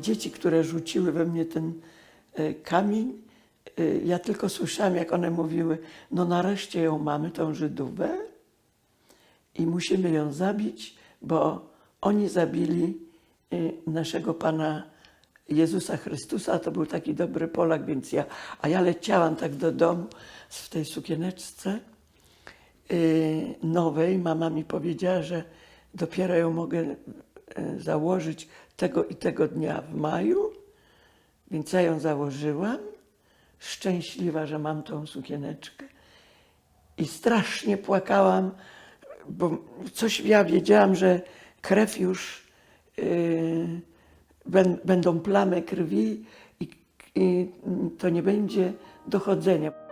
Dzieci, które rzuciły we mnie ten e, kamień, e, ja tylko słyszałam, jak one mówiły, no nareszcie ją mamy, tą Żydówę i musimy ją zabić, bo oni zabili y, naszego Pana Jezusa Chrystusa, to był taki dobry Polak, więc ja, a ja leciałam tak do domu w tej sukieneczce nowej. Mama mi powiedziała, że dopiero ją mogę założyć tego i tego dnia w maju, więc ja ją założyłam, szczęśliwa, że mam tą sukieneczkę. I strasznie płakałam, bo coś ja wiedziałam, że krew już yy, bę- będą plamy krwi i, i to nie będzie dochodzenia.